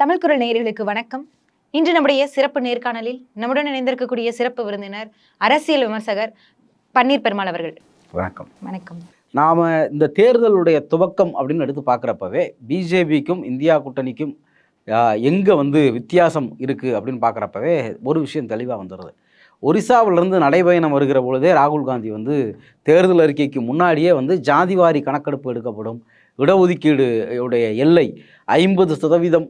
தமிழ் குரல் நேயர்களுக்கு வணக்கம். இன்று நம்முடைய சிறப்பு நேர்காணலில் நம்முடன் இணைந்திருக்கக்கூடிய சிறப்பு விருந்தினர் அரசியல் விமர்சகர் பன்னீர் பெருமாள் அவர்கள். வணக்கம். வணக்கம். நாம் இந்த தேர்தலுடைய துவக்கம் அப்படின்னு எடுத்து பார்க்குறப்பவே பிஜேபிக்கும் இந்தியா கூட்டணிக்கும் எங்கே வந்து வித்தியாசம் இருக்குது அப்படின்னு பார்க்குறப்பவே ஒரு விஷயம் தெளிவாக வந்துடுது ஒரிசாவிலிருந்து நடைபயணம் வருகிற பொழுதே ராகுல் காந்தி வந்து தேர்தல் அறிக்கைக்கு முன்னாடியே வந்து ஜாதிவாரி கணக்கெடுப்பு எடுக்கப்படும் இடஒதுக்கீடு உடைய எல்லை ஐம்பது சதவீதம்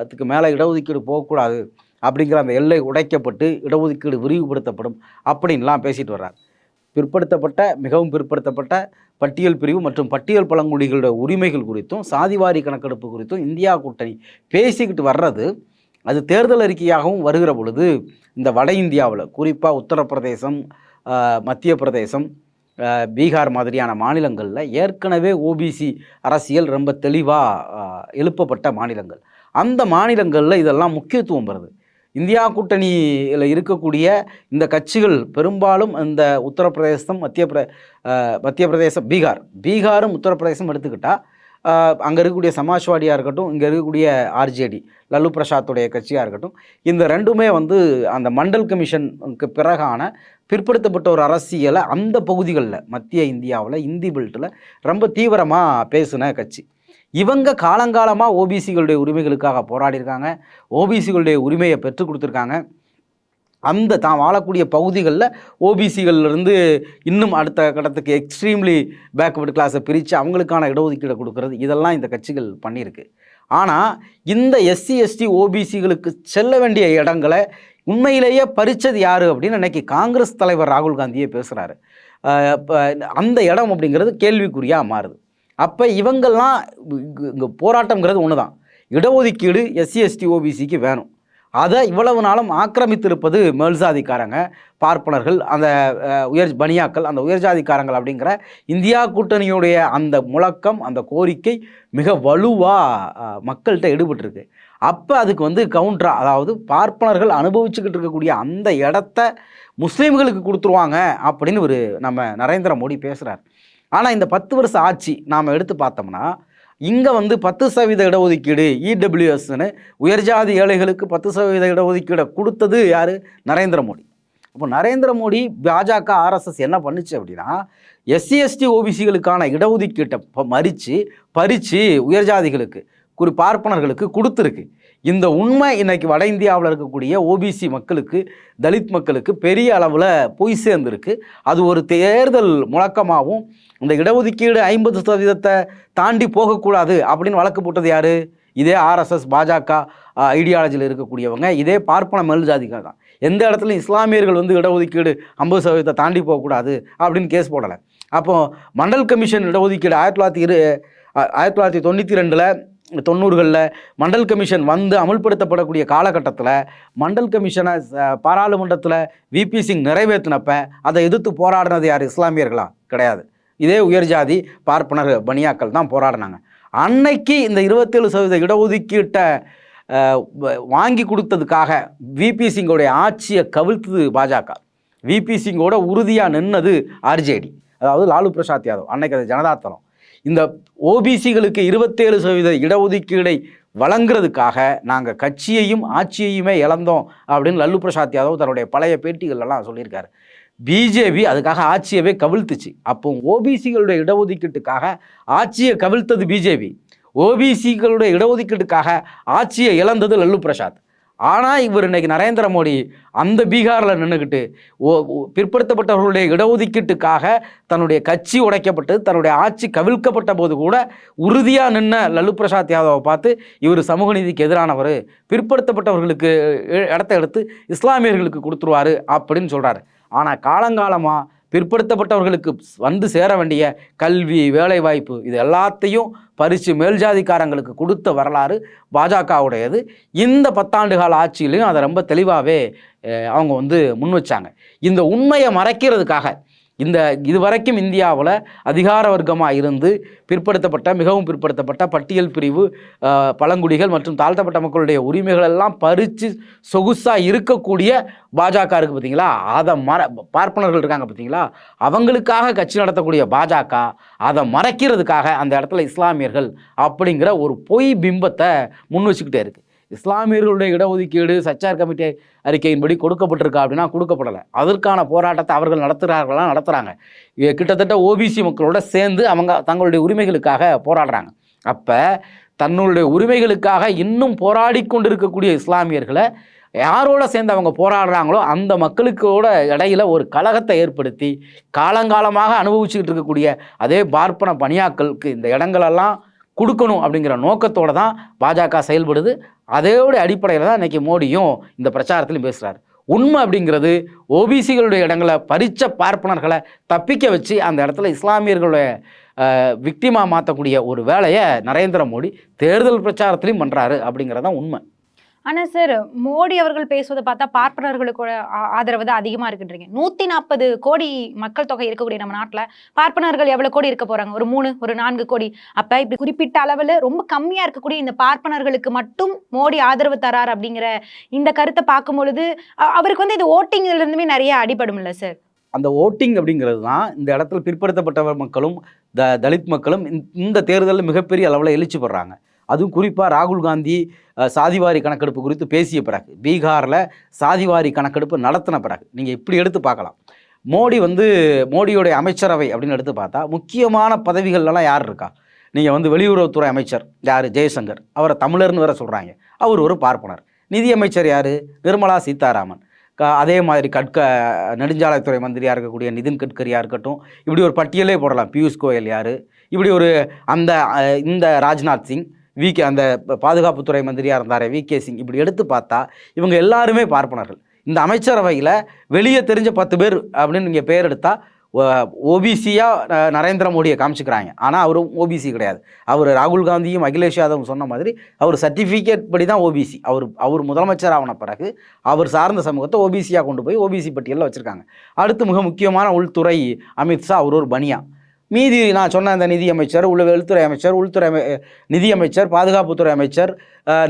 அதுக்கு மேலே இடஒதுக்கீடு போகக்கூடாது அப்படிங்கிற அந்த எல்லை உடைக்கப்பட்டு இடஒதுக்கீடு விரிவுபடுத்தப்படும் அப்படின்லாம் பேசிட்டு வர்றார். பிற்படுத்தப்பட்ட மிகவும் பிற்படுத்தப்பட்ட பட்டியல் பிரிவு மற்றும் பட்டியல் பழங்குடிகளோட உரிமைகள் குறித்தும் சாதிவாரி கணக்கெடுப்பு குறித்தும் இந்தியா கூட்டணி பேசிக்கிட்டு வர்றது அது தேர்தல் அறிக்கையாகவும் வருகிற பொழுது இந்த வட இந்தியாவில் குறிப்பாக உத்தரப்பிரதேசம் மத்திய பிரதேசம் பீகார் மாதிரியான மாநிலங்களில் ஏற்கனவே ஓபிசி அரசியல் ரொம்ப தெளிவாக எழுப்பப்பட்ட மாநிலங்கள். அந்த மாநிலங்களில் இதெல்லாம் முக்கியத்துவம் வருது இந்தியா கூட்டணியில் இருக்கக்கூடிய இந்த கட்சிகள் பெரும்பாலும் இந்த உத்தரப்பிரதேசம் மத்திய பிர மத்திய பிரதேசம் பீகார். பீகாரும் உத்தரப்பிரதேசம் எடுத்துக்கிட்டால் அங்கே இருக்கக்கூடிய சமாஜ்வாடியாக இருக்கட்டும் இங்கே இருக்கக்கூடிய ஆர்ஜேடி லல்லு பிரசாத்துடைய கட்சியாக இருக்கட்டும் இந்த ரெண்டுமே வந்து அந்த மண்டல் கமிஷனுக்கு பிறகான பிற்படுத்தப்பட்ட ஒரு அரசியலை அந்த பகுதிகளில் மத்திய இந்தியாவில் இந்தி பெல்ட்டில் ரொம்ப தீவிரமாக பேசின கட்சி. இவங்க காலங்காலமாக ஓபிசிகளுடைய உரிமைகளுக்காக போராடியிருக்காங்க. ஓபிசிகளுடைய உரிமையை பெற்றுக் கொடுத்துருக்காங்க. அந்த தான் வாழக்கூடிய பகுதிகளில் ஓபிசிகள்லேருந்து இன்னும் அடுத்த கட்டத்துக்கு எக்ஸ்ட்ரீம்லி பேக்வர்டு கிளாஸை பிரித்து அவங்களுக்கான இடஒதுக்கீடு கொடுக்கறது. இதெல்லாம் இந்த கட்சிகள் பண்ணியிருக்கு. ஆனால் இந்த எஸ்சி எஸ்டி ஓபிசிகளுக்கு செல்ல வேண்டிய இடங்களை உண்மையிலேயே பறிச்சது யார் அப்படின்னு அன்னைக்கு காங்கிரஸ் தலைவர் ராகுல் காந்தியே பேசுகிறாரு அந்த இடம் அப்படிங்கிறது கேள்விக்குறியாக மாறுது. அப்போ இவங்கெல்லாம் இங்கே போராட்டங்கிறது ஒன்று தான் இடஒதுக்கீடு எஸ்சி எஸ்டி ஓபிசிக்கு வேணும். அதை இவ்வளவு நாளும் ஆக்கிரமித்திருப்பது மேல்சாதிக்காரங்க பார்ப்பனர்கள் அந்த உயர் பனியாக்கள் அந்த உயர்ஜாதிக்காரங்கள் அப்படிங்கிற இந்தியா கூட்டணியுடைய அந்த முழக்கம் அந்த கோரிக்கை மிக வலுவாக மக்கள்கிட்ட ஈடுபட்டிருக்கு. அப்போ அதுக்கு வந்து கவுண்டரா அதாவது பார்ப்பனர்கள் அனுபவிச்சுக்கிட்டு இருக்கக்கூடிய அந்த இடத்த முஸ்லீம்களுக்கு கொடுத்துருவாங்க அப்படின்னு ஒரு நம்ம நரேந்திர மோடி பேசுகிறார் ஆனால் இந்த பத்து வருஷம் ஆட்சி நாம் எடுத்து பார்த்தோம்னா இங்கே வந்து பத்து சதவீத இடஒதுக்கீடு இடபிள்யூஎஸ்னு உயர்ஜாதி ஏழைகளுக்கு பத்து சதவீத இடஒதுக்கீடை கொடுத்தது யார்? நரேந்திர மோடி. அப்போ நரேந்திர மோடி பாஜக ஆர்எஸ்எஸ் என்ன பண்ணுச்சு அப்படின்னா எஸ்சி எஸ்டி ஓபிசிகளுக்கான இடஒதுக்கீட்டை ப- மறித்து பறித்து உயர்ஜாதிகளுக்கு குறி பார்ப்பனர்களுக்கு கொடுத்துருக்கு. இந்த உண்மை இன்னைக்கு வட இந்தியாவில் இருக்கக்கூடிய ஓபிசி மக்களுக்கு தலித் மக்களுக்கு பெரிய அளவில் போய் சேர்ந்துருக்கு. அது ஒரு தேர்தல் முழக்கமாகவும் இந்த இடஒதுக்கீடு ஐம்பது சதவீதத்தை தாண்டி போகக்கூடாது அப்படின்னு வழக்கு போட்டது யார்? இதே ஆர்எஸ்எஸ் பாஜக ஐடியாலஜியில் இருக்கக்கூடியவங்க. இதே பார்ப்பன மேல்ஜாதிகள் தான். எந்த இடத்துலையும் இஸ்லாமியர்கள் வந்து இடஒதுக்கீடு ஐம்பது சதவீதத்தை தாண்டி போகக்கூடாது அப்படின்னு கேஸ் போடலை. அப்போது மண்டல் கமிஷன் இடஒதுக்கீடு ஆயிரத்தி தொள்ளாயிரத்தி இரு ஆயிரத்தி தொள்ளாயிரத்தி தொண்ணூற்றி ரெண்டில் தொண்ணூறுகளில் மண்டல் கமிஷன் வந்து அமுல்படுத்தப்படக்கூடிய காலகட்டத்தில் மண்டல் கமிஷனை பாராளுமன்றத்தில் விபி சிங் நிறைவேற்றினப்ப அதை எதிர்த்து போராடினது யார்? இஸ்லாமியர்களா? கிடையாது. இதே உயர்ஜாதி பார்ப்பனர் பனியாக்கள் தான் போராடினாங்க. அன்னைக்கு இந்த இருபத்தேழு சதவீத இடஒதுக்கீட்டை வாங்கி கொடுத்ததுக்காக விபி சிங்கோடைய ஆட்சியை கவிழ்த்தது பாஜக. விபி சிங்கோட உறுதியாக நின்னது ஆர்ஜேடி அதாவது லாலு பிரசாத் யாதவ். அன்னைக்கு அது ஜனதாத்தளம். இந்த ஓபிசிகளுக்கு இருபத்தேழு சதவீத இடஒதுக்கீடை வழங்குறதுக்காக நாங்கள் கட்சியையும் ஆட்சியையுமே இழந்தோம் அப்படின்னு லல்லு பிரசாத் யாதவ் தன்னுடைய பழைய பேட்டிகள்லாம் சொல்லியிருக்காரு. பிஜேபி அதுக்காக ஆட்சியவே கவிழ்த்துச்சு. அப்போ ஓபிசிகளுடைய இடஒதுக்கீட்டுக்காக ஆட்சியை கவிழ்த்தது பிஜேபி ஓபிசிகளுடைய இடஒதுக்கீட்டுக்காக ஆட்சியை இழந்தது லல்லு பிரசாத். ஆனால் இவர் இன்னைக்கு நரேந்திர மோடி அந்த பீகாரில் நின்றுக்கிட்டு ஓ பிற்படுத்தப்பட்டவர்களுடைய இடஒதுக்கீட்டுக்காக தன்னுடைய கட்சி உடைக்கப்பட்டு தன்னுடைய ஆட்சி கவிழ்க்கப்பட்ட போது கூட உறுதியாக நின்ன லல்லு பிரசாத் யாதவை பார்த்து இவர் சமூக நீதிக்கு எதிரானவர் பிற்படுத்தப்பட்டவர்களுக்கு இ- இடத்த எடுத்து இஸ்லாமியர்களுக்கு கொடுத்துருவாரு அப்படின்னு சொல்கிறாரு ஆனால் காலங்காலமாக பிற்படுத்தப்பட்டவர்களுக்கு வந்து சேர வேண்டிய கல்வி வேலைவாய்ப்பு இது எல்லாத்தையும் பறித்து மேல்ஜாதிக்காரங்களுக்கு கொடுத்த வரலாறு பாஜகவுடையது. இந்த பத்தாண்டு கால ஆட்சியிலையும் அதை ரொம்ப தெளிவாகவே அவங்க வந்து முன் வச்சாங்க. இந்த உண்மையை மறைக்கிறதுக்காக இந்த இதுவரைக்கும் இந்தியாவில் அதிகார வர்க்கமாக இருந்து பிற்படுத்தப்பட்ட மிகவும் பிற்படுத்தப்பட்ட பட்டியல் பிரிவு பழங்குடிகள் மற்றும் தாழ்த்தப்பட்ட மக்களுடைய உரிமைகள் எல்லாம் பறித்து சொகுசாக இருக்கக்கூடிய பாஜக இருக்குது பார்த்தீங்களா அதை மற பார்ப்பனர்கள் இருக்காங்க பார்த்தீங்களா அவங்களுக்காக கட்சி நடத்தக்கூடிய பாஜக அதை மறைக்கிறதுக்காக அந்த இடத்துல இஸ்லாமியர்கள் அப்படிங்கிற ஒரு பொய் பிம்பத்தை முன் வச்சுக்கிட்டே இருக்குது இஸ்லாமியர்களுடைய இடஒதுக்கீடு சச்சார் கமிட்டி அறிக்கையின்படி கொடுக்கப்பட்டிருக்கா அப்படின்னா கொடுக்கப்படலை. அதற்கான போராட்டத்தை அவர்கள் நடத்துகிறார்களா நடத்துகிறாங்க கிட்டத்தட்ட ஓபிசி மக்களோட சேர்ந்து அவங்க தங்களுடைய உரிமைகளுக்காக போராடுறாங்க. அப்போ தன்னுடைய உரிமைகளுக்காக இன்னும் போராடி கொண்டிருக்கக்கூடிய இஸ்லாமியர்களை யாரோட சேர்ந்து அவங்க போராடுறாங்களோ அந்த மக்களுக்கோட இடையில் ஒரு கழகத்தை ஏற்படுத்தி காலங்காலமாக அனுபவிச்சுக்கிட்டு இருக்கக்கூடிய அதே பார்ப்பன பணியாக்களுக்கு இந்த இடங்களெல்லாம் கொடுக்கணும் அப்படிங்கிற நோக்கத்தோடு தான் பாஜக செயல்படுது. அதையோட அடிப்படையில் தான் இன்றைக்கி மோடியும் இந்த பிரச்சாரத்திலும் பேசுகிறார் உண்மை அப்படிங்கிறது ஓபிசிகளுடைய இடங்களை பறித்த பார்ப்பனர்களை தப்பிக்க வச்சு அந்த இடத்துல இஸ்லாமியர்களுடைய விக்டிமா மாற்றக்கூடிய ஒரு வேலையை நரேந்திர மோடி தேர்தல் பிரச்சாரத்திலையும் பண்ணுறாரு அப்படிங்கிறது தான் உண்மை. ஆனால் சார் மோடி அவர்கள் பேசுவதை பார்த்தா பார்ப்பனர்களுக்கு ஆதரவு தான் அதிகமாக இருக்குன்றீங்க. நூற்றி நாற்பது கோடி மக்கள் தொகை இருக்கக்கூடிய நம்ம நாட்டில் பார்ப்பனர்கள் எவ்வளோ கோடி இருக்க போகிறாங்க ஒரு மூணு ஒரு நான்கு கோடி. அப்போ இப்படி குறிப்பிட்ட அளவில் ரொம்ப கம்மியாக இருக்கக்கூடிய இந்த பார்ப்பனர்களுக்கு மட்டும் மோடி ஆதரவு தரார் அப்படிங்கிற இந்த கருத்தை பார்க்கும் பொழுது அ- அவருக்கு வந்து இது ஓட்டிங்லேருந்துமே இருந்துமே நிறைய இல்லை சார் அந்த ஓட்டிங் அப்படிங்கிறது தான் இந்த இடத்துல பிற்படுத்தப்பட்டவர் மக்களும் த தலித் மக்களும் இந்த- தேர்தலில் மிகப்பெரிய அளவில் எழுச்சி படுறாங்க அதுவும் குறிப்பாக ராகுல் காந்தி சாதிவாரி கணக்கெடுப்பு குறித்து பேசிய பிறகு பீகாரில் சாதிவாரி கணக்கெடுப்பு நடத்தின பிறகு நீங்கள் இப்படி எடுத்து பார்க்கலாம். மோடி வந்து மோடியோடைய அமைச்சரவை அப்படின்னு எடுத்து பார்த்தா முக்கியமான பதவிகள்லாம் யார் இருக்கா? நீங்கள் வந்து வெளியுறவுத்துறை அமைச்சர் யார்? ஜெயசங்கர். அவரை தமிழர்னு வேற சொல்கிறாங்க அவர் ஒரு பார்ப்பனர். நிதியமைச்சர் யார்? நிர்மலா சீதாராமன். க அதே மாதிரி கட்க நெடுஞ்சாலைத்துறை மந்திரியாக இருக்கக்கூடிய நிதின் கட்கரியாக இருக்கட்டும் இப்படி ஒரு பட்டியலே போடலாம். பியூஷ் கோயல் யார்? இப்படி ஒரு அந்த இந்த ராஜ்நாத் சிங். விகே அந்த பாதுகாப்புத்துறை மந்திரியாக இருந்தார் வி கே சிங். இப்படி எடுத்து பார்த்தா இவங்க எல்லாருமே பார்ப்பனர்கள். இந்த அமைச்சரவையில் வெளியே தெரிஞ்ச பத்து பேர் அப்படின்னு நீங்கள் பேர் எடுத்தால் ஓபிசியாக நரேந்திர மோடியை காமிச்சுக்கிறாங்க. ஆனால் அவரும் ஓபிசி கிடையாது. அவர் ராகுல் காந்தியும் அகிலேஷ் யாதவும் சொன்ன மாதிரி அவர் சர்டிஃபிகேட் படி தான் ஓபிசி அவர் அவர் முதலமைச்சர் ஆன பிறகு அவர் சார்ந்த சமூகத்தை ஓபிசியாக கொண்டு போய் ஓபிசி பட்டியலில் வச்சுருக்காங்க. அடுத்து மிக முக்கியமான உள்துறை அமித்ஷா அவர் ஒரு பனியா மீதி நான் சொன்ன அந்த நிதியமைச்சர் உள்ள உள்துறை அமைச்சர் உள்துறை அமை நிதியமைச்சர் பாதுகாப்புத்துறை அமைச்சர்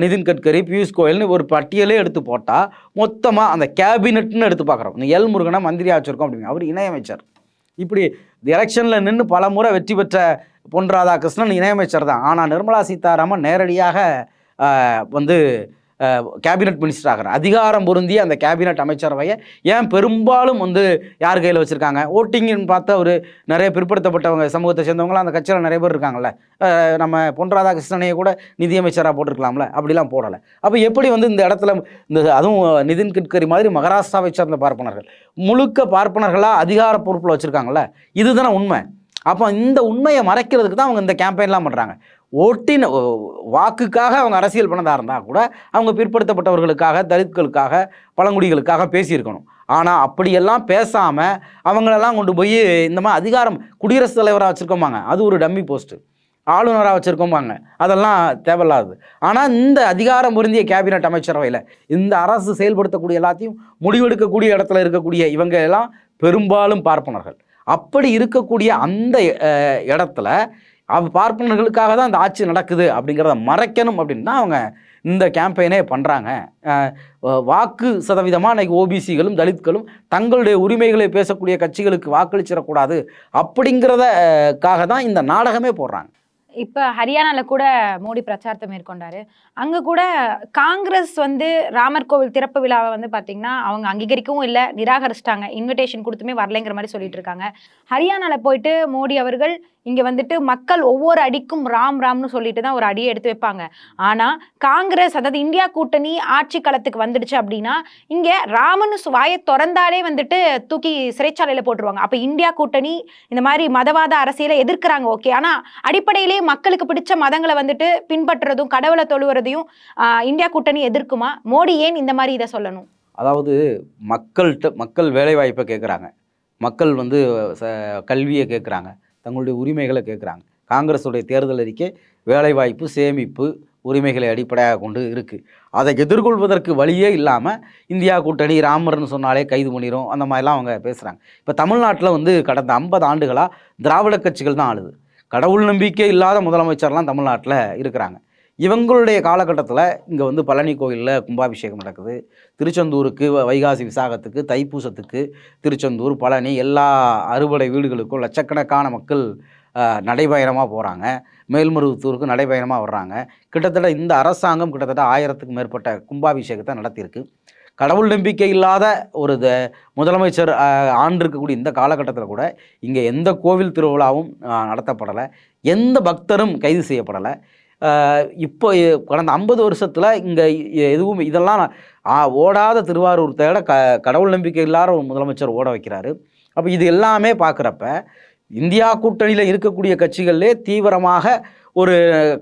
நிதின் கட்கரி பியூஷ் கோயல்னு ஒரு பட்டியலே எடுத்து போட்டால் மொத்தமாக அந்த கேபினெட்னு எடுத்து பார்க்குறோம் இந்த எல் முருகனை மந்திரியாக வச்சுருக்கோம் அப்படிங்க. அவர் இணையமைச்சர். இப்படி எலெக்ஷனில் நின்று பல முறை வெற்றி பெற்ற பொன் ராதாகிருஷ்ணன் இணையமைச்சர் தான். ஆனால் நிர்மலா சீதாராமன் நேரடியாக வந்து கேபினெட் மினிஸ்டர் ஆகிறார். அதிகாரம் பொருந்திய அந்த கேபினெட் அமைச்சரவையை ஏன் பெரும்பாலும் வந்து யார் கையில் வச்சுருக்காங்க? ஓட்டிங்னு பார்த்தா ஒரு நிறைய பிற்படுத்தப்பட்டவங்க சமூகத்தை சேர்ந்தவங்களாம் அந்த கட்சியில் நிறைய பேர் இருக்காங்கல்ல. நம்ம பொன் ராதாகிருஷ்ணனையை கூட நிதியமைச்சராக போட்டிருக்கலாம்ல. அப்படிலாம் போடலை. அப்போ எப்படி வந்து இந்த இடத்துல இந்த அதுவும் நிதின் கட்கரி மாதிரி மகாராஷ்டிராவை சேர்ந்த பார்ப்பனர்கள் முழுக்க பார்ப்பனர்களாக அதிகார பொறுப்பில் வச்சுருக்காங்கல்ல. இதுதானே உண்மை. அப்போ இந்த உண்மையை மறைக்கிறதுக்கு தான் அவங்க இந்த கேம்பெயின்லாம் பண்ணுறாங்க ஓட்டின் வாக்குக்காக அவங்க அரசியல் பண்ணதாக இருந்தால் கூட அவங்க பிற்படுத்தப்பட்டவர்களுக்காக தலித்களுக்காக பழங்குடிகளுக்காக பேசியிருக்கணும். ஆனால் அப்படியெல்லாம் பேசாமல் அவங்களெல்லாம் கொண்டு போய் இந்த மாதிரி அதிகாரம் குடியரசுத் தலைவராக வச்சுருக்கோமாங்க அது ஒரு டம்மி போஸ்ட்டு. ஆளுநராக வச்சுருக்கோம்பாங்க. அதெல்லாம் தேவையில்லாது ஆனால் இந்த அதிகாரம் பொருந்திய கேபினட் அமைச்சரவையில் இந்த அரசு செயல்படுத்தக்கூடிய எல்லாத்தையும் முடிவெடுக்கக்கூடிய இடத்துல இருக்கக்கூடிய இவங்க எல்லாம் பெரும்பாலும் பார்ப்பனர்கள். அப்படி இருக்கக்கூடிய அந்த இடத்துல அவ பார்ப்பனர்களுக்காக தான் இந்த ஆட்சி நடக்குது அப்படிங்கிறத மறைக்கணும் அப்படின்னு அவங்க இந்த கேம்பெயினே பண்ணுறாங்க வாக்கு சதவீதமாக இன்னைக்கு ஓபிசிகளும் தலித்களும் தங்களுடைய உரிமைகளை பேசக்கூடிய கட்சிகளுக்கு வாக்களிச்சிடக்கூடாது அப்படிங்கிறதக்காக தான் இந்த நாடகமே போடுறாங்க. இப்போ ஹரியானாவில் கூட மோடி பிரச்சாரத்தை மேற்கொண்டார். அங்கே கூட காங்கிரஸ் வந்து ராமர் கோவில் திறப்பு விழாவை வந்து பார்த்திங்கன்னா அவங்க அங்கீகரிக்கவும் இல்லை நிராகரிச்சிட்டாங்க. இன்விடேஷன் கொடுத்துமே வரலைங்கிற மாதிரி சொல்லிட்டு இருக்காங்க. ஹரியானாவில் போயிட்டு மோடி அவர்கள் இங்க வந்துட்டு மக்கள் ஒவ்வொரு அடிக்கும் ராம் ராம்னு சொல்லிட்டு தான் ஒரு அடியை எடுத்து வைப்பாங்க. ஆனா காங்கிரஸ் அதாவது இந்தியா கூட்டணி ஆட்சி களத்துக்கு வந்துடுச்சு அப்படின்னா இங்க ராமன் வாயை திறந்தாலே வந்துட்டு தூக்கி சிறைச்சாலையில போட்டுருவாங்க. அப்ப இந்தியா கூட்டணி இந்த மாதிரி மதவாத அரசியலை எதிர்க்கிறாங்க ஓகே. ஆனா அடிப்படையிலே மக்களுக்கு பிடிச்ச மதங்களை வந்துட்டு பின்பற்றுறதும் கடவுளை தொழுவுறதையும் இந்தியா கூட்டணி எதிர்க்குமா? மோடி ஏன் இந்த மாதிரி இதை சொல்லணும்? அதாவது மக்கள்கிட்ட மக்கள் வேலைவாய்ப்பை கேட்குறாங்க மக்கள் வந்து ச கல்வியை கேட்குறாங்க தங்களுடைய உரிமைகளை கேட்குறாங்க. காங்கிரஸுடைய தேர்தல் அறிக்கை வேலைவாய்ப்பு சேமிப்பு உரிமைகளை அடிப்படையாக கொண்டு இருக்குது அதை எதிர்கொள்வதற்கு வழியே இல்லாமல் இந்தியா கூட்டணி ராமர்னு சொன்னாலே கைது பண்ணிடும் அந்த மாதிரிலாம் அவங்க பேசுகிறாங்க இப்போ தமிழ்நாட்டில் வந்து கடந்த ஐம்பது ஆண்டுகளாக திராவிட கட்சிகள் தான் ஆளுது. கடவுள் நம்பிக்கை இல்லாத முதலமைச்சர்லாம் தமிழ்நாட்டில் இருக்கிறாங்க. இவங்களுடைய காலகட்டத்தில் இங்கே வந்து பழனி கோயிலில் கும்பாபிஷேகம் நடக்குது. திருச்செந்தூருக்கு வ- வைகாசி விசாகத்துக்கு தைப்பூசத்துக்கு திருச்செந்தூர் பழனி எல்லா அறுபடை வீடுகளுக்கும் லட்சக்கணக்கான மக்கள் நடைபயணமாக போகிறாங்க மேல்மருவத்தூருக்கு நடைபயணமாக வர்றாங்க. கிட்டத்தட்ட இந்த அரசாங்கம் கிட்டத்தட்ட ஆயிரத்துக்கு மேற்பட்ட கும்பாபிஷேகத்தை நடத்தியிருக்கு. கடவுள் நம்பிக்கை இல்லாத ஒரு த முதலமைச்சர் ஆண்டு இருக்கக்கூடிய இந்த காலகட்டத்தில் கூட இங்கே எந்த கோவில் திருவிழாவும் நடத்தப்படலை. எந்த பக்தரும் கைது செய்யப்படலை. இப்போ கடந்த ஐம்பது வருஷத்தில் இங்கே எதுவும் இதெல்லாம் ஓடாத திருவாரூர் தேட க கடவுள் நம்பிக்கை இல்லாத ஒரு முதலமைச்சர் ஓட வைக்கிறாரு. அப்போ இது எல்லாமே பார்க்குறப்ப இந்தியா கூட்டணியில் இருக்கக்கூடிய கட்சிகளிலே தீவிரமாக ஒரு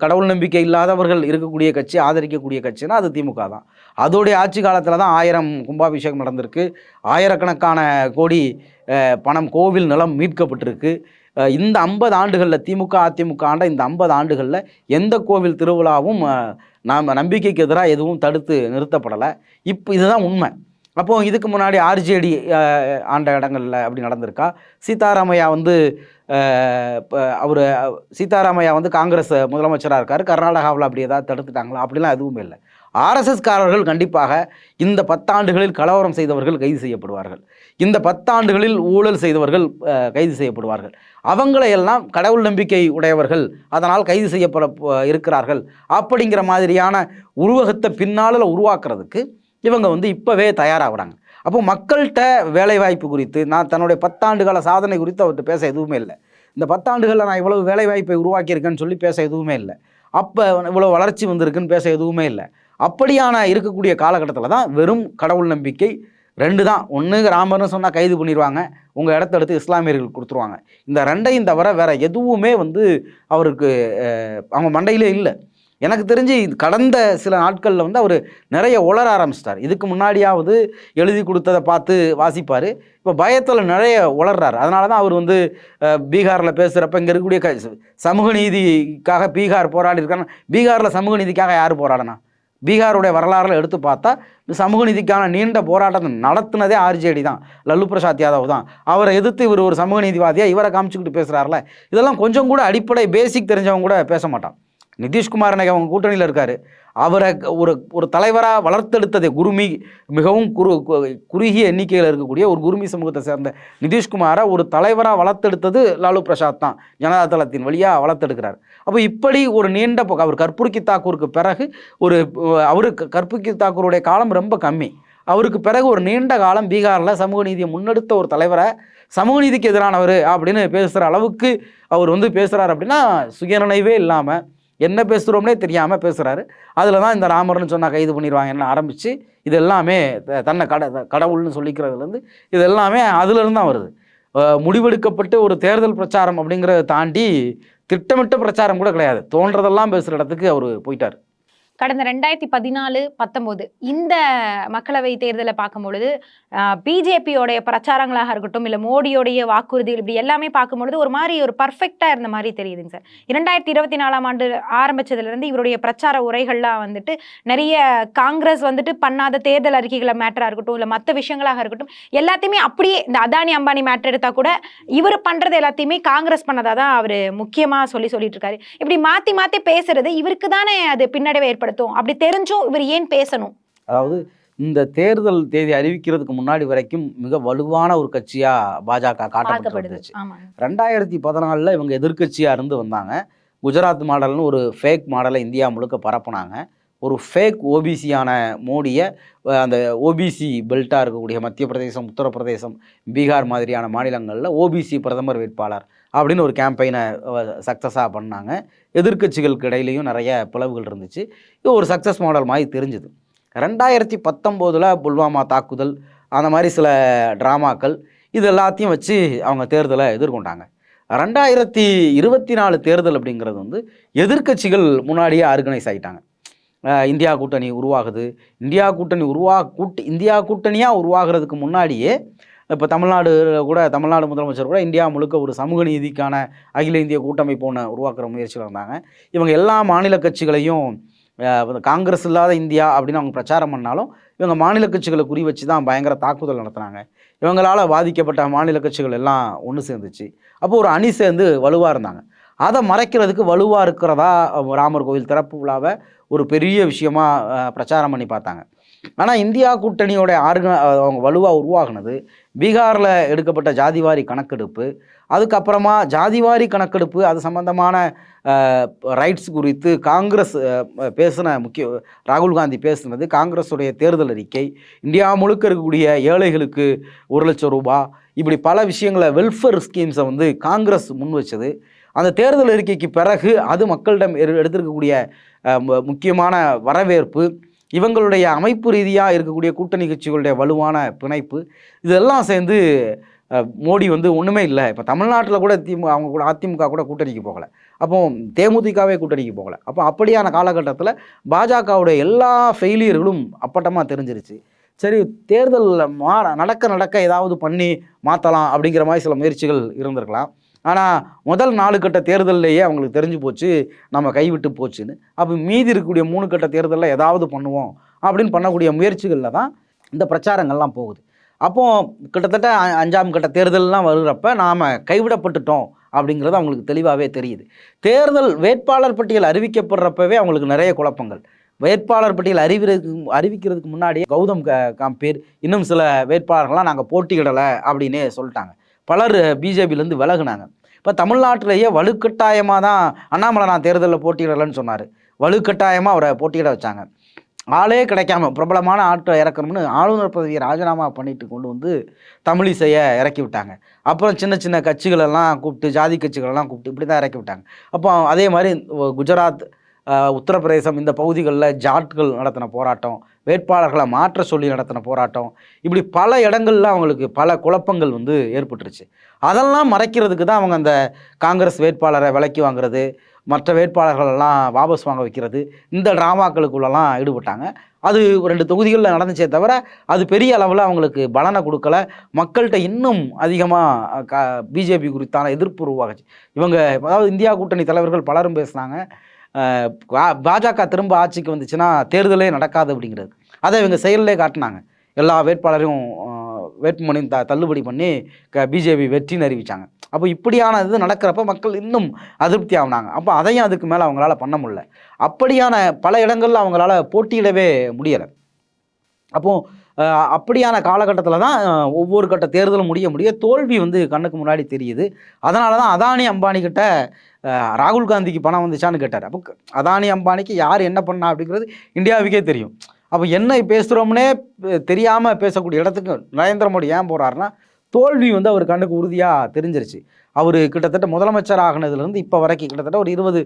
கடவுள் நம்பிக்கை இல்லாதவர்கள் இருக்கக்கூடிய கட்சி ஆதரிக்கக்கூடிய கட்சினா அது திமுக தான். அதோடைய ஆட்சி காலத்தில் தான் ஆயிரம் கும்பாபிஷேகம் நடந்திருக்கு. ஆயிரக்கணக்கான கோடி பணம் கோவில் நிலம் மீட்கப்பட்டிருக்கு. இந்த ஐம்பது ஆண்டுகளில் திமுக அதிமுக ஆண்ட இந்த ஐம்பது ஆண்டுகளில் எந்த கோவில் திருவிழாவும் நாம் நம்பிக்கைக்கு எதிராக எதுவும் தடுத்து நிறுத்தப்படலை. இப்போ இதுதான் உண்மை. அப்போது இதுக்கு முன்னாடி ஆர்ஜேடி ஆண்ட இடங்களில் அப்படி நடந்திருக்கா? சீதாராமையா வந்து அவர் சீதாராமையா வந்து காங்கிரஸ் முதலமைச்சராக இருக்கார். கர்நாடகாவில் அப்படி ஏதாவது தடுத்துட்டாங்களா? அப்படிலாம் எதுவுமே இல்லை. ஆர்எஸ்எஸ்காரர்கள் கண்டிப்பாக இந்த பத்தாண்டுகளில் கலவரம் செய்தவர்கள் கைது செய்யப்படுவார்கள். இந்த பத்தாண்டுகளில் ஊழல் செய்தவர்கள் கைது செய்யப்படுவார்கள். அவங்களையெல்லாம் கடவுள் நம்பிக்கை உடையவர்கள் அதனால் கைது செய்யப்பட இருக்கிறார்கள். அப்படிங்கிற மாதிரியான உருவகத்தை பின்னாளில் உருவாக்குறதுக்கு இவங்க வந்து இப்போவே தயாராகிறாங்க. அப்போ மக்கள்கிட்ட வேலைவாய்ப்பு குறித்து நான் தன்னுடைய பத்தாண்டு கால சாதனை குறித்து அவர்கிட்ட பேச எதுவுமே இல்லை. இந்த பத்தாண்டுகளில் நான் இவ்வளவு வேலைவாய்ப்பை உருவாக்கியிருக்கேன்னு சொல்லி பேச எதுவுமே இல்லை. அப்போ இவ்வளோ வளர்ச்சி வந்திருக்குன்னு பேச எதுவுமே இல்லை. அப்படியான இருக்கக்கூடிய காலகட்டத்தில் தான் வெறும் கடவுள் நம்பிக்கை ரெண்டு தான் ஒன்று ராமர்னு சொன்னால் கைது பண்ணிடுவாங்க உங்கள் இடத்த எடுத்து இஸ்லாமியர்கள் கொடுத்துருவாங்க. இந்த ரெண்டையும் தவிர வேறு எதுவுமே வந்து அவருக்கு அவங்க மண்டையிலே இல்லை. எனக்கு தெரிஞ்சு இது கடந்த சில நாட்களில் வந்து அவர் நிறைய உளர ஆரம்பிச்சிட்டார். இதுக்கு முன்னாடியாவது எழுதி கொடுத்ததை பார்த்து வாசிப்பார். இப்போ பயத்தில் நிறைய உளர்றாரு. அதனால தான் அவர் வந்து பீகாரில் பேசுகிறப்ப இங்கே இருக்கக்கூடிய க சமூக நீதிக்காக பீகார் போராடி இருக்காங்க பீகாரில் சமூக நீதிக்காக யார் போராடினா பீகாருடைய வரலாறுல எடுத்து பார்த்தா இந்த சமூக நீதிக்கான நீண்ட போராட்டத்தை நடத்துனதே ஆர்ஜேடி தான் லல்லு பிரசாத் யாதவ் தான். அவரை எதிர்த்து இவர் ஒரு சமூக நீதிவாதியாக இவரை காமிச்சுக்கிட்டு பேசுகிறாருல இதெல்லாம் கொஞ்சம் கூட அடிப்படை பேசிக் தெரிஞ்சவங்க கூட பேச மாட்டான். நிதிஷ்குமார் இன்னைக்கு அவங்க கூட்டணியில் இருக்கார். அவரை ஒரு ஒரு தலைவராக வளர்த்தெடுத்ததை குருமி மிகவும் குறு கு- குறுகிய எண்ணிக்கையில் இருக்கக்கூடிய ஒரு குருமி சமூகத்தை சேர்ந்த நிதிஷ்குமாரை ஒரு தலைவராக வளர்த்தெடுத்தது லாலு பிரசாத் தான் ஜனதா தளத்தின் வழியாக வளர்த்தெடுக்கிறார். அப்போ இப்படி ஒரு நீண்ட போக்கு அவர் கற்பூர்கி தாக்கூருக்கு பிறகு ஒரு அவருக்கு கற்பூர்கி தாக்கூருடைய காலம் ரொம்ப கம்மி. அவருக்கு பிறகு ஒரு நீண்ட காலம் பீகாரில் சமூக நீதியை முன்னெடுத்த ஒரு தலைவரை சமூக நீதிக்கு எதிரானவர் அப்படின்னு பேசுகிற அளவுக்கு அவர் வந்து பேசுகிறார் அப்படின்னா சுயநினைவே இல்லாமல் என்ன பேசுகிறோம்னே தெரியாமல் பேசுகிறாரு அதில் தான் இந்த ராமர்னு சொன்னால் கைது பண்ணிடுவாங்கன்னு ஆரம்பித்து இது எல்லாமே த- தன்னை கட கடவுள்னு சொல்லிக்கிறதுலேருந்து இது எல்லாமே அதுலேருந்து தான் வருது. முடிவெடுக்கப்பட்டு ஒரு தேர்தல் பிரச்சாரம் அப்படிங்கிறத தாண்டி திட்டமிட்ட பிரச்சாரம் கூட கிடையாது. தோன்றதெல்லாம் பேசுகிற இடத்துக்கு அவர் போயிட்டார். கடந்த ரெண்டாயிரத்தி பதினாலு பத்தொம்போது இந்த மக்களவை தேர்தலை பார்க்கும்பொழுது பிஜேபியோடைய பிரச்சாரங்களாக இருக்கட்டும் இல்லை மோடியோடைய வாக்குறுதிகள் இப்படி எல்லாமே பார்க்கும்பொழுது ஒரு மாதிரி ஒரு பர்ஃபெக்டாக இருந்த மாதிரி தெரியுதுங்க சார். இரண்டாயிரத்தி இருபத்தி நாலாம் ஆண்டு ஆரம்பிச்சதுலேருந்து இவருடைய பிரச்சார உரைகள்லாம் வந்துட்டு நிறைய காங்கிரஸ் வந்துட்டு பண்ணாத தேர்தல் அறிக்கைகளை மேட்டராக இருக்கட்டும் இல்லை மற்ற விஷயங்களாக இருக்கட்டும் எல்லாத்தையுமே அப்படியே இந்த அதானி அம்பானி மேட்டர் எடுத்தால் கூட இவர் பண்ணுறது எல்லாத்தையுமே காங்கிரஸ் பண்ணதாக தான் அவர் முக்கியமாக சொல்லி சொல்லிட்டு இருக்காரு. இப்படி மாற்றி மாற்றி பேசுறது இவருக்கு தானே அது பின்னடைவை ஏற்படுத்தும் அப்படி தெரிஞ்சும் இவர் ஏன் பேசணும்? அதாவது இந்த தேர்தல் தேதி அறிவிக்கிறதுக்கு முன்னாடி வரைக்கும் மிக வலுவான ஒரு கட்சியாக பாஜக காட்டப்பட்டு பார்க்கப்படுது வந்துச்சு ஆமாங்க. ரெண்டாயிரத்தி பதினாலில் இவங்க எதிர்க்கட்சியாக இருந்து வந்தாங்க. குஜராத் மாடல்னு ஒரு ஃபேக் மாடலை இந்தியா முழுக்க பரப்புனாங்க. ஒரு ஃபேக் ஓபிசியான மோடியை அந்த ஓபிசி பெல்ட்டாக இருக்கக்கூடிய மத்திய பிரதேசம் உத்தரப்பிரதேசம் பீகார் மாதிரியான மாநிலங்களில் ஓபிசி பிரதமர் வேட்பாளர். அப்படின்னு ஒரு கேம்பெயினை சக்ஸஸாக பண்ணாங்க. எதிர்க்கட்சிகளுக்கு இடையிலையும் நிறைய பிளவுகள் இருந்துச்சு. இது ஒரு சக்ஸஸ் மாடல் மாதிரி தெரிஞ்சுது. ரெண்டாயிரத்தி பத்தொம்போதில் புல்வாமா தாக்குதல் அந்த மாதிரி சில ட்ராமாக்கள் இது எல்லாத்தையும் வச்சு அவங்க தேர்தலை எதிர்கொண்டாங்க. ரெண்டாயிரத்தி இருபத்தி நாலு தேர்தல் அப்படிங்கிறது வந்து எதிர்க்கட்சிகள் முன்னாடியே ஆர்கனைஸ் ஆகிட்டாங்க இந்தியா கூட்டணி உருவாகுது. இந்தியா கூட்டணி உருவா கூட்டு இந்தியா கூட்டணியாக உருவாகிறதுக்கு முன்னாடியே இப்போ தமிழ்நாடு கூட தமிழ்நாடு முதலமைச்சர் கூட இந்தியா முழுக்க ஒரு சமூக நீதிக்கான அகில இந்திய கூட்டமைப்பு ஒன்று உருவாக்குற முயற்சியில் இருந்தாங்க. இவங்க எல்லா மாநில கட்சிகளையும் காங்கிரஸ் இல்லாத இந்தியா அப்படின்னு அவங்க பிரச்சாரம் பண்ணாலும் இவங்க மாநில கட்சிகளை குறி வச்சு தான் பயங்கர தாக்குதல் நடத்துனாங்க. இவங்களால் பாதிக்கப்பட்ட மாநில கட்சிகள் எல்லாம் ஒன்று சேர்ந்துச்சு. அப்போ ஒரு அணி சேர்ந்து வலுவாக இருந்தாங்க. அதை மறைக்கிறதுக்கு வலுவாக இருக்கிறதா ராமர் கோவில் திறப்பு விழாவை ஒரு பெரிய விஷயமா பிரச்சாரம் பண்ணி பார்த்தாங்க. ஆனால் இந்தியா கூட்டணியோட ஆர்க அவங்க வலுவாக உருவாகினது பீகாரில் எடுக்கப்பட்ட ஜாதிவாரி கணக்கெடுப்பு அதுக்கப்புறமா ஜாதிவாரி கணக்கெடுப்பு அது சம்பந்தமான ரைட்ஸ் குறித்து காங்கிரஸ் பேசின முக்கிய ராகுல் காந்தி பேசுனது காங்கிரஸுடைய தேர்தல் அறிக்கை இந்தியா முழுக்க இருக்கக்கூடிய ஏழைகளுக்கு ஒரு லட்சம் ரூபா இப்படி பல விஷயங்களை வெல்ஃபேர் ஸ்கீம்ஸை வந்து காங்கிரஸ் முன் வச்சது. அந்த தேர்தல் அறிக்கைக்கு பிறகு அது மக்களிடம் எடுத்திருக்கக்கூடிய மு- முக்கியமான வரவேற்பு. இவங்களுடைய அமைப்பு ரீதியாக இருக்கக்கூடிய கூட்டணி கட்சிகளுடைய வலுவான பிணைப்பு இதெல்லாம் சேர்ந்து மோடி வந்து ஒன்றுமே இல்லை. இப்போ தமிழ்நாட்டில் கூட திமுக அவங்க கூட அதிமுக கூட கூட்டணிக்கு போகலை. அப்போ தேமுதிகவே கூட்டணிக்கு போகலை. அப்போ அப்படியான காலகட்டத்தில் பாஜகவுடைய எல்லா ஃபெயிலியர்களும் அப்பட்டமாக தெரிஞ்சிருச்சு. சரி தேர்தலில் மா நடக்க நடக்க ஏதாவது பண்ணி மாற்றலாம் அப்படிங்கிற மாதிரி சில முயற்சிகள் இருந்திருக்கலாம். ஆனால் முதல் நாலு கட்ட தேர்தல்லையே அவங்களுக்கு தெரிஞ்சு போச்சு நம்ம கைவிட்டு போச்சுன்னு. அப்போ மீதி இருக்கக்கூடிய மூணு கட்ட தேர்தலில் ஏதாவது பண்ணுவோம் அப்படின்னு பண்ணக்கூடிய முயற்சிகளில் தான் இந்த பிரச்சாரங்கள்லாம் போகுது. அப்போது கிட்டத்தட்ட அஞ்சாம் கட்ட தேர்தல்லாம் வருகிறப்ப நாம் கைவிடப்பட்டுட்டோம் அப்படிங்கிறது அவங்களுக்கு தெளிவாகவே தெரியுது. தேர்தல் வேட்பாளர் பட்டியல் அறிவிக்கப்படுறப்பவே அவங்களுக்கு நிறைய குழப்பங்கள். வேட்பாளர் பட்டியல் அறிவிக்கிறதுக்கு அறிவிக்கிறதுக்கு முன்னாடியே கௌதம் க- காம்பீர் இன்னும் சில வேட்பாளர்கள்லாம் நாங்கள் போட்டியிடலை அப்படின்னே சொல்லிட்டாங்க. பலர் பிஜேபியிலேருந்து விலகுனாங்க. இப்போ தமிழ்நாட்டிலேயே வலுக்கட்டாயமாக தான் அண்ணாமலை நான் தேர்தலில் போட்டியிடலைன்னு சொன்னார். வலுக்கட்டாயமாக அவரை போட்டியிட வச்சாங்க. ஆளே கிடைக்காம பிரபலமான ஆட்டை இறக்கணும்னு ஆளுநர் பதவியை ராஜினாமா பண்ணிட்டு கொண்டு வந்து தமிழிசையை இறக்கி விட்டாங்க. அப்புறம் சின்ன சின்ன கட்சிகளெல்லாம் கூப்பிட்டு ஜாதி கட்சிகளெல்லாம் கூப்பிட்டு இப்படி தான் இறக்கி விட்டாங்க. அப்போ அதே மாதிரி குஜராத் உத்தரப்பிரதேசம் இந்த பகுதிகளில் ஜாட்கள் நடத்தின போராட்டம் வேட்பாளர்களை மாற்ற சொல்லி நடத்தின போராட்டம் இப்படி பல இடங்கள்ல அவங்களுக்கு பல குழப்பங்கள் வந்து ஏற்பட்டுருச்சு. அதெல்லாம் மறைக்கிறதுக்கு தான் அவங்க அந்த காங்கிரஸ் வேட்பாளரை விலைக்கு வாங்குறது மற்ற வேட்பாளர்களெல்லாம் வாபஸ் வாங்க வைக்கிறது இந்த ட்ராமாக்களுக்குள்ளெல்லாம் ஈடுபட்டாங்க. அது ஒரு ரெண்டு தொகுதிகளில் நடந்துச்சே தவிர அது பெரிய அளவில் அவங்களுக்கு பலனை கொடுக்கல. மக்கள்கிட்ட இன்னும் அதிகமாக க பிஜேபி குறித்தான எதிர்ப்பு உருவாகுச்சு. இவங்க அதாவது இந்தியா கூட்டணி தலைவர்கள் பலரும் பேசுனாங்க. பாஜக திரும்ப ஆட்சிக்கு வந்துச்சுன்னா தேர்தலே நடக்காது அப்படிங்கிறது. அதை இவங்க செயலிலே காட்டினாங்க. எல்லா வேட்பாளரையும் வேட்புமனையும் த தள்ளுபடி பண்ணி க பிஜேபி வெற்றின்னு அறிவித்தாங்க அப்போ இப்படியான இது நடக்கிறப்ப மக்கள் இன்னும் அதிருப்தி ஆகினாங்க. அப்போ அதையும் அதுக்கு மேலே அவங்களால பண்ண முடியல. அப்படியான பல இடங்களில் அவங்களால போட்டியிடவே முடியலை. அப்போது அப்படியான காலகட்டத்தில் தான் ஒவ்வொரு கட்ட தேர்தலும் முடிய முடிய தோல்வி வந்து கண்ணுக்கு முன்னாடி தெரியுது. அதனால தான் அதானி அம்பானி கிட்ட ராகுல் காந்திக்கு பணம் வந்துச்சான்னு கேட்டார். அப்போ அதானி அம்பானிக்கு யார் என்ன பண்ணா அப்படிங்கிறது இந்தியாவுக்கே தெரியும். அப்போ என்ன பேசுகிறோம்னே தெரியாமல் பேசக்கூடிய இடத்துக்கு நரேந்திர மோடி ஏன் போகிறாருன்னா தோல்வி வந்து அவர் கண்ணுக்கு உறுதியாக தெரிஞ்சிருச்சு. அவர் கிட்டத்தட்ட முதலமைச்சர் ஆகினதுலேருந்து இப்போ வரைக்கும் கிட்டத்தட்ட ஒரு இருபது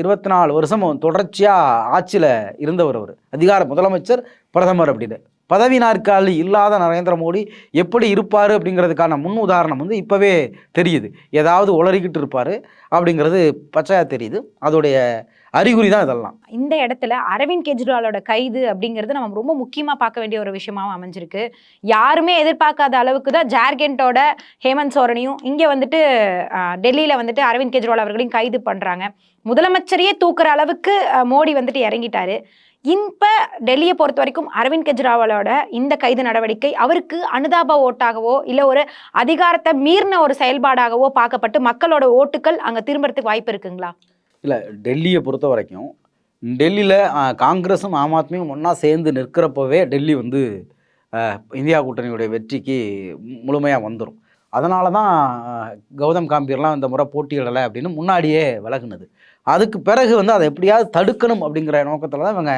இருபத்தி நாலு வருஷம் தொடர்ச்சியாக ஆட்சியில் இருந்தவர் அவர். அதிகார முதலமைச்சர் பிரதமர் அப்படின்னு. பதவி நாற்காலி இல்லாத நரேந்திர மோடி எப்படி இருப்பார் அப்படிங்கிறதுக்கான முன் உதாரணம் வந்து இப்போவே தெரியுது. ஏதாவது உளறிக்கிட்டு இருப்பார் அப்படிங்கிறது பச்சையாக தெரியுது. அதோடைய அறிகுறி தான் இதெல்லாம். இந்த இடத்துல அரவிந்த் கெஜ்ரிவாலோட கைது அப்படிங்கிறது நம்ம ரொம்ப முக்கியமாக பார்க்க வேண்டிய ஒரு விஷயமாகவும் அமைஞ்சிருக்கு. யாருமே எதிர்பார்க்காத அளவுக்கு தான் ஜார்க்கெண்டோட ஹேமந்த் சோரனையும் இங்கே வந்துட்டு டெல்லியில் வந்துட்டு அரவிந்த் கெஜ்ரிவால் அவர்களையும் கைது பண்ணுறாங்க முதலமைச்சரையே தூக்குற அளவுக்கு மோடி வந்துட்டு இறங்கிட்டாரு. இப்ப டெல்லியை பொறுத்த வரைக்கும் அரவிந்த் கெஜ்ரிவாலோட இந்த கைது நடவடிக்கை அவருக்கு அனுதாப ஓட்டாகவோ இல்ல ஒரு அதிகாரத்தை மீறின ஒரு செயல்பாடாகவோ பார்க்கப்பட்டு மக்களோட ஓட்டுகள் அங்க திரும்பறதுக்கு வாய்ப்பு இருக்குங்களா? இல்லை டெல்லியை பொறுத்த வரைக்கும் டெல்லியில் காங்கிரஸும் ஆம் ஆத்மியும் ஒன்றா சேர்ந்து நிற்கிறப்பவே டெல்லி வந்து இந்தியா கூட்டணியுடைய வெற்றிக்கு முழுமையாக வந்துடும் அதனால தான் கௌதம் காம்பீர்லாம் இந்த முறை போட்டியிடலை அப்படின்னு முன்னாடியே விலகுனது. அதுக்கு பிறகு வந்து அதை எப்படியாவது தடுக்கணும் அப்படிங்கிற நோக்கத்தில் தான் இவங்க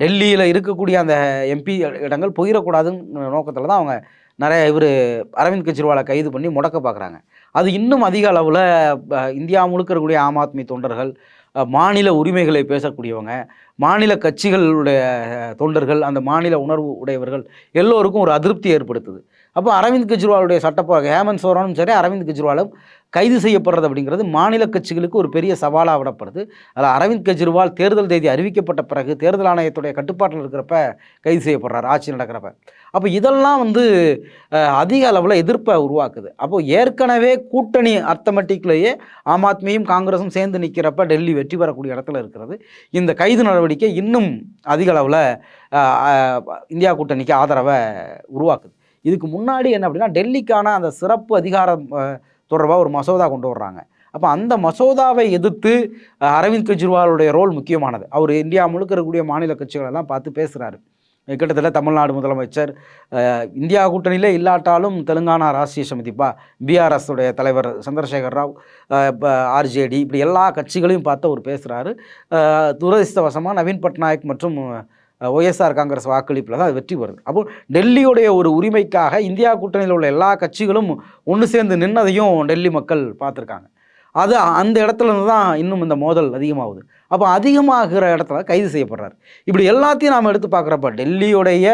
டெல்லியில் இருக்கக்கூடிய அந்த எம்பி இடங்கள் போயிடக்கூடாதுங்கிற நோக்கத்தில் தான் அவங்க நிறைய இவர் அரவிந்த் கெஜ்ரிவாலை கைது பண்ணி முடக்க பார்க்குறாங்க அது இன்னும் அதிக அளவில் இந்தியா முழுக்க இருக்கக்கூடிய ஆம் ஆத்மி தொண்டர்கள் மாநில உரிமைகளை பேசக்கூடியவங்க மாநில கட்சிகளுடைய தொண்டர்கள் அந்த மாநில உணர்வு உடையவர்கள் எல்லோருக்கும் ஒரு அதிருப்தி ஏற்படுத்துது. அப்போ அரவிந்த் கெஜ்ரிவாலுடைய சட்டப்போ ஹேமந்த் சோரனும் சரி அரவிந்த் கெஜ்ரிவாலும் கைது செய்யப்படுறது அப்படிங்கிறது மாநில கட்சிகளுக்கு ஒரு பெரிய சவாலாக விடப்படுது. அதில் அரவிந்த் கெஜ்ரிவால் தேர்தல் தேதி அறிவிக்கப்பட்ட பிறகு தேர்தல் ஆணையத்துடைய கட்டுப்பாட்டில் இருக்கிறப்ப கைது செய்யப்படுறார் ஆட்சி நடக்கிறப்ப. அப்போ இதெல்லாம் வந்து அதிக அளவில் எதிர்ப்பை உருவாக்குது. அப்போது ஏற்கனவே கூட்டணி அர்த்தமெட்டிக்லேயே ஆம் ஆத்மியும் காங்கிரஸும் சேர்ந்து நிற்கிறப்ப டெல்லி வெற்றி பெறக்கூடிய இடத்துல இருக்கிறது. இந்த கைது நடவடிக்கை இன்னும் அதிக அளவில் இந்தியா கூட்டணிக்கு ஆதரவை உருவாக்குது. இதுக்கு முன்னாடி என்ன அப்படின்னா டெல்லிக்கான அந்த சிறப்பு அதிகாரம் தொடர்பாக ஒரு மசோதா கொண்டு வர்றாங்க. அப்போ அந்த மசோதாவை எதிர்த்து அரவிந்த் கெஜ்ரிவாலுடைய ரோல் முக்கியமானது. அவர் இந்தியா முழுக்க இருக்கக்கூடிய மாநில கட்சிகளெல்லாம் பார்த்து பேசுகிறாரு கிட்டத்தட்ட தமிழ்நாடு முதலமைச்சர் இந்தியா கூட்டணியிலே இல்லாட்டாலும் தெலுங்கானா ராஷ்டிரிய சமிதிப்பா பிஆர்எஸ் உடைய தலைவர் சந்திரசேகர் ராவ் ஆர்ஜேடி இப்படி எல்லா கட்சிகளையும் பார்த்து அவர் பேசுகிறாரு துரதிர்ஷ்டவசமாக நவீன் பட்நாயக் மற்றும் ஒய்எஸ்ஆர் காங்கிரஸ் வாக்களிப்பில் தான் அது வெற்றி வருது அப்போ டெல்லியுடைய ஒரு உரிமைக்காக இந்தியா கூட்டணியில் உள்ள எல்லா கட்சிகளும் ஒன்று சேர்ந்து நின்னதையும் டெல்லி மக்கள் பார்த்துருக்காங்க. அது அந்த இடத்துல இருந்து தான் இன்னும் இந்த மோதல் அதிகமாகுது. அப்போ அதிகமாகிற இடத்துல கைது செய்யப்படுறாரு. இப்படி எல்லாத்தையும் நாம் எடுத்து பார்க்குறப்ப டெல்லியுடைய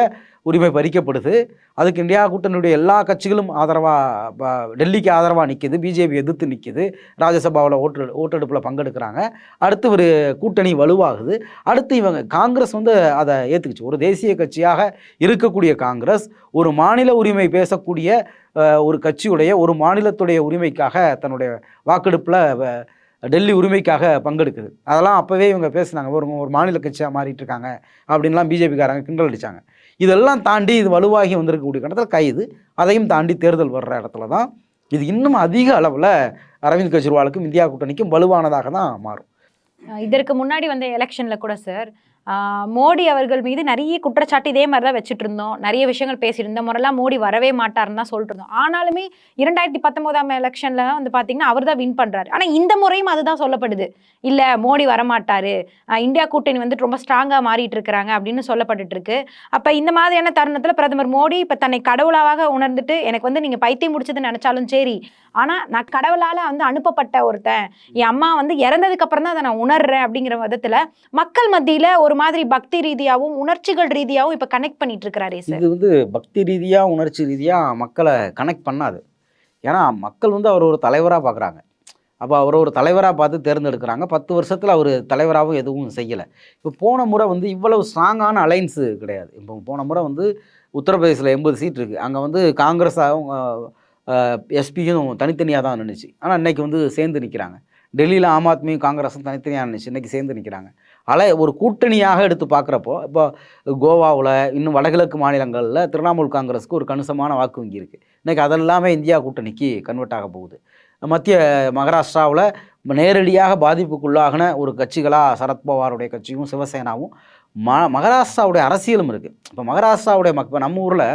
உரிமை பறிக்கப்படுது. அதுக்கு இந்தியா கூட்டணியுடைய எல்லா கட்சிகளும் ஆதரவாக டெல்லிக்கு ஆதரவாக நிற்கிது பிஜேபி எதிர்த்து நிற்கிது ராஜ்யசபாவில் ஓட்டு ஓட்டெடுப்பில் பங்கெடுக்கிறாங்க. அடுத்து ஒரு கூட்டணி வலுவாகுது. அடுத்து இவங்க காங்கிரஸ் வந்து அதை ஏற்றுக்குச்சு ஒரு தேசிய கட்சியாக இருக்கக்கூடிய காங்கிரஸ் ஒரு மாநில உரிமை பேசக்கூடிய ஒரு கட்சியுடைய ஒரு மாநிலத்துடைய உரிமைக்காக தன்னுடைய வாக்கெடுப்பில் டெல்லி உரிமைக்காக பங்கெடுக்குது. அதெல்லாம் அப்போவே இவங்க பேசுனாங்க. ஒரு ஒரு மாநில கட்சியாக மாறிட்டு இருக்காங்க அப்படின்லாம் பிஜேபிக்காரங்க கிண்டல் அடித்தாங்க இதெல்லாம் தாண்டி இது வலுவாகி வந்திருக்கக்கூடிய கட்டத்தில் கைது அதையும் தாண்டி தேர்தல் வர்ற இடத்துல தான் இது இன்னும் அதிக அளவில் அரவிந்த் கெஜ்ரிவாலுக்கும் இந்தியா கூட்டணிக்கும் வலுவானதாக தான் மாறும். இதற்கு முன்னாடி வந்த எலெக்ஷனில் கூட சார் மோடி அவர்கள் மீது நிறைய குற்றச்சாட்டு இதே மாதிரி தான் வச்சுட்டு இருந்தோம் நிறைய விஷயங்கள் பேசியிருந்தோம் இந்த முறைலாம் மோடி வரவே மாட்டாருன்னு தான் சொல்லிட்டு இருந்தோம் ஆனாலுமே இரண்டாயிரத்தி பத்தொன்பதாம் எலெக்ஷன்ல வந்து பார்த்தீங்கன்னா அவர் தான் வின் பண்றாரு. ஆனால் இந்த முறையும் அதுதான் சொல்லப்படுது. இல்லை மோடி வரமாட்டாரு. இந்தியா கூட்டணி வந்துட்டு ரொம்ப ஸ்ட்ராங்காக மாறிட்டு இருக்கிறாங்க அப்படின்னு சொல்லப்பட்டுட்டு இருக்கு அப்போ இந்த மாதிரியான தருணத்தில் பிரதமர் மோடி இப்போ தன்னை கடவுளாக உணர்ந்துட்டு எனக்கு வந்து நீங்கள் பைத்தியம் முடிச்சதுன்னு நினைச்சாலும் சரி ஆனால் நான் கடவுளால் வந்து அனுப்பப்பட்ட ஒருத்தன் என் அம்மா வந்து இறந்ததுக்கு அப்புறம் தான் அதை நான் உணர்றேன் அப்படிங்கிற விதத்தில் மக்கள் மத்தியில் ஒரு மாதிரி பக்தி ரீதியாகவும் உணர்ச்சிகள் ரீதியாகவும் இப்போ கனெக்ட் பண்ணிட்டு இருக்கிறாரே சார் இது வந்து பக்தி ரீதியாக உணர்ச்சி ரீதியாக மக்களை கனெக்ட் பண்ணாது. ஏன்னா மக்கள் வந்து அவர் ஒரு தலைவராக பார்க்குறாங்க அப்போ அவர் ஒரு தலைவராக பார்த்து தேர்ந்தெடுக்கிறாங்க. பத்து வருஷத்தில் அவர் தலைவராகவும் எதுவும் செய்யலை. இப்போ போன முறை வந்து இவ்வளவு ஸ்ட்ராங்கான அலைன்ஸு கிடையாது. இப்போ போன முறை வந்து உத்தரப்பிரதேசில் எண்பது சீட் இருக்குது அங்கே வந்து காங்கிரஸாகவும் எஸ்பியும் தனித்தனியாக தான் நின்றுச்சு ஆனால் இன்றைக்கி வந்து சேர்ந்து நிற்கிறாங்க டெல்லியில் ஆம் ஆத்மியும் காங்கிரஸும் தனித்தனியாக நின்றுச்சு இன்னைக்கு சேர்ந்து நிற்கிறாங்க அலை ஒரு கூட்டணியாக எடுத்து பார்க்குறப்போ இப்போ கோவாவில் இன்னும் வடகிழக்கு மாநிலங்களில் திரிணாமுல் காங்கிரஸுக்கு ஒரு கணிசமான வாக்கு வங்கி இருக்குது இன்றைக்கி அதெல்லாமே இந்தியா கூட்டணிக்கு கன்வெர்ட் ஆக போகுது. மத்திய மகாராஷ்டிராவில் நேரடியாக பாதிப்புக்குள்ளாகின ஒரு கட்சிகளாக சரத்பவாருடைய கட்சியும் சிவசேனாவும் ம மகாராஷ்டிராவுடைய அரசியலும் இருக்குது இப்போ மகாராஷ்டிராவுடைய மக் இப்போ நம்ம ஊரில்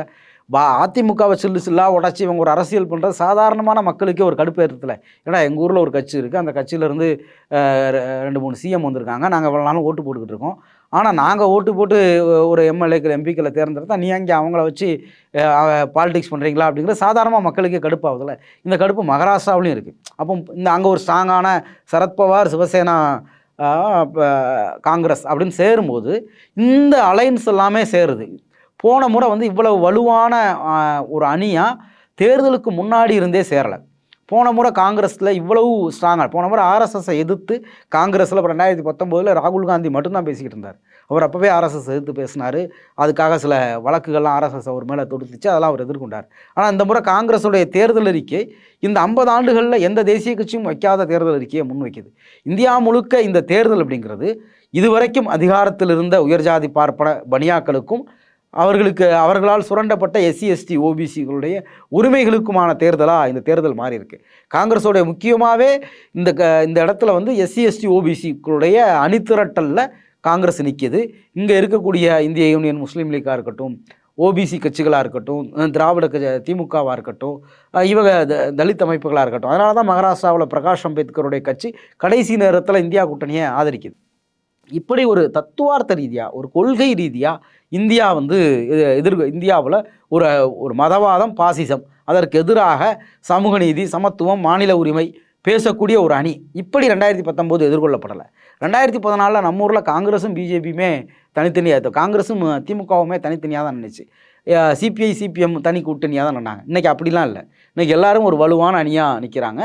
பா அதிமுகவை சில்லு சில்லாக உடச்சி இவங்க ஒரு அரசியல் பண்ணுறது சாதாரணமான மக்களுக்கே ஒரு கடுப்பு ஏற்றல ஏன்னா எங்கள் ஊரில் ஒரு கட்சி இருக்குது அந்த கட்சியிலேருந்து ரெண்டு மூணு சிஎம் வந்திருக்காங்க. நாங்கள் இவ்வளோ நாளும் ஓட்டு போட்டுக்கிட்டு இருக்கோம். ஆனால் நாங்கள் ஓட்டு போட்டு ஒரு எம்எல்ஏக்கள் எம்பிக்களை தேர்ந்தெடுத்தா நீ அங்கே அவங்கள வச்சு பாலிடிக்ஸ் பண்ணுறீங்களா அப்படிங்கிறது சாதாரணமாக மக்களுக்கே கடுப்பாகுதுல்ல இந்த கடுப்பு மகாராஷ்டிராவிலையும் இருக்குது அப்போ இந்த அங்கே ஒரு ஸ்ட்ராங்கான சரத்பவார் சிவசேனா காங்கிரஸ் அப்படின்னு சேரும்போது இந்த அலைன்ஸ் எல்லாமே சேருது. போன முறை வந்து இவ்வளவு வலுவான ஒரு அணியாக தேர்தலுக்கு முன்னாடி இருந்தே சேரலை. போன முறை காங்கிரஸில் இவ்வளவு ஸ்ட்ராங்காக போன முறை ஆர்எஸ்எஸ்ஸை எதிர்த்து காங்கிரஸில் இப்போ ரெண்டாயிரத்தி பத்தொம்போதில் ராகுல் காந்தி மட்டும்தான் பேசிக்கிட்டு இருந்தார். அவர் அப்போவே ஆர்எஸ்எஸ் எதிர்த்து பேசினார். அதுக்காக சில வழக்குகள்லாம் ஆர்எஸ்எஸ் அவர் மேலே தொடுத்துச்சு. அதெல்லாம் அவர் எதிர்கொண்டார். ஆனால் இந்த முறை காங்கிரஸுடைய தேர்தல் அறிக்கை இந்த ஐம்பது ஆண்டுகளில் எந்த தேசிய கட்சியும் வைக்காத தேர்தல் அறிக்கையை முன்வைக்குது இந்தியா முழுக்க இந்த தேர்தல் அப்படிங்கிறது இதுவரைக்கும் அதிகாரத்தில் இருந்த உயர்ஜாதி பார்ப்பன பனியாக்களுக்கும் அவர்களுக்கு அவர்களால் சுரண்டப்பட்ட எஸ்சி எஸ்டி ஓபிசிகளுடைய உரிமைகளுக்குமான தேர்தலாக இந்த தேர்தல் மாறி இருக்கு காங்கிரஸோடைய முக்கியமாகவே இந்த க இந்த இடத்துல வந்து எஸ்சி எஸ்டி ஓபிசிக்களுடைய அணிதிரட்டலில் காங்கிரஸ் நிற்கிது இங்கே இருக்கக்கூடிய இந்திய யூனியன் முஸ்லீம் லீக்காக இருக்கட்டும் ஓபிசி கட்சிகளாக இருக்கட்டும் திராவிட கட்சி திமுகவாக இருக்கட்டும் இவக இவங்க த- தலித் அமைப்புகளாக இருக்கட்டும். அதனால தான் மகாராஷ்டிராவில் பிரகாஷ் அம்பேத்கருடைய கட்சி கடைசி நேரத்தில் இந்தியா கூட்டணியை ஆதரிக்குது. இப்படி ஒரு தத்துவார்த்த ரீதியாக ஒரு கொள்கை ரீதியாக இந்தியா வந்து எதிர் இந்தியாவில் ஒரு ஒரு மதவாதம் பாசிசம். அதற்கு எதிராக சமூக நீதி சமத்துவம் மாநில உரிமை பேசக்கூடிய ஒரு அணி. இப்படி ரெண்டாயிரத்தி பத்தொம்போது எதிர்கொள்ளப்படலை. ரெண்டாயிரத்தி பதினாலில் நம்ம ஊரில் காங்கிரஸும் பிஜேபியுமே தனித்தனியாக காங்கிரஸும் திமுகவுமே தனித்தனியாக தான் நின்றுச்சு சிபிஐ சிபிஎம் தனி கூட்டணியாக தான் நின்னாங்க. இன்றைக்கி அப்படிலாம் இல்லை. இன்றைக்கி எல்லாரும் ஒரு வலுவான அணியாக நிற்கிறாங்க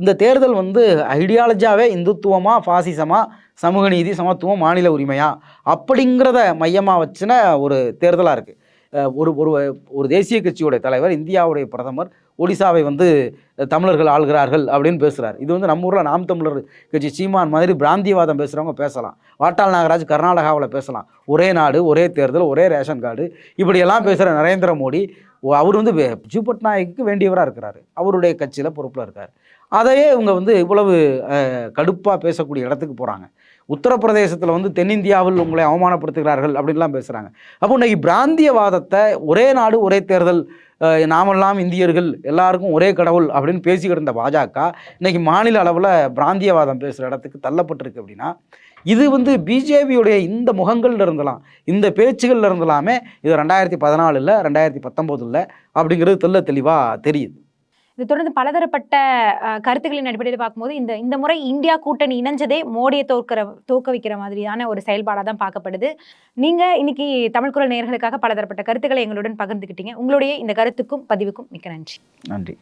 இந்த தேர்தல் வந்து ஐடியாலஜியாகவே இந்துத்துவமாக ஃபாசிசமாக சமூக நீதி சமத்துவம் மாநில உரிமையா? அப்படிங்கிறத மையமாக வச்சுன ஒரு தேர்தலாக இருக்குது ஒரு ஒரு ஒரு தேசிய கட்சியுடைய தலைவர் இந்தியாவுடைய பிரதமர் ஒடிசாவை வந்து தமிழர்கள் ஆள்கிறார்கள் அப்படின்னு பேசுகிறார் இது வந்து நம்ம ஊரில் நாம் தமிழர் கட்சி சீமான் மாதிரி பிராந்தியவாதம் பேசுகிறவங்க பேசலாம். வாட்டாள் நாகராஜ் கர்நாடகாவில் பேசலாம். ஒரே நாடு ஒரே தேர்தல் ஒரே ரேஷன் கார்டு. இப்படியெல்லாம் பேசுகிற நரேந்திர மோடி அவர் வந்து வே- ஜி பட்நாயக்கு வேண்டியவராக இருக்கிறாரு. அவருடைய கட்சியில் பொறுப்பில் இருக்கார். அதையே இவங்க வந்து இவ்வளவு கடுப்பாக பேசக்கூடிய இடத்துக்கு போகிறாங்க உத்தரப்பிரதேசத்தில் வந்து தென்னிந்தியாவில் உங்களை அவமானப்படுத்துகிறார்கள் அப்படின்லாம் பேசுகிறாங்க அப்போ இன்றைக்கி பிராந்தியவாதத்தை ஒரே நாடு ஒரே தேர்தல் நாமெல்லாம் இந்தியர்கள் எல்லாருக்கும் ஒரே கடவுள் அப்படின்னு பேசிக்கிட்டு இருந்த பாஜக இன்றைக்கி மாநில அளவில் பிராந்தியவாதம் பேசுகிற இடத்துக்கு தள்ளப்பட்டிருக்கு அப்படின்னா இது வந்து பிஜேபியுடைய இந்த முகங்கள்ல இருந்தலாம் இந்த பேச்சுகள்ல இருந்தலாமே இது ரெண்டாயிரத்தி பதினாலில் ரெண்டாயிரத்தி பத்தொம்போதில் அப்படிங்கிறது தெல்ல தெளிவாக தெரியுது. இது தொடர்ந்து பலதரப்பட்ட கருத்துக்களின் அடிப்படையில் பார்க்கும்போது இந்த இந்த முறை இந்தியா கூட்டணி இணைஞ்சதே மோடியை தோற்கிற தோக்க வைக்கிற மாதிரியான ஒரு செயல்பாடாக தான் பார்க்கப்படுது. நீங்கள் இன்னைக்கு தமிழ் குரல் நேர்களுக்காக பலதரப்பட்ட கருத்துக்களை எங்களுடன் பகிர்ந்துக்கிட்டீங்க உங்களுடைய இந்த கருத்துக்கும் பதிவுக்கும் மிக்க நன்றி. நன்றி.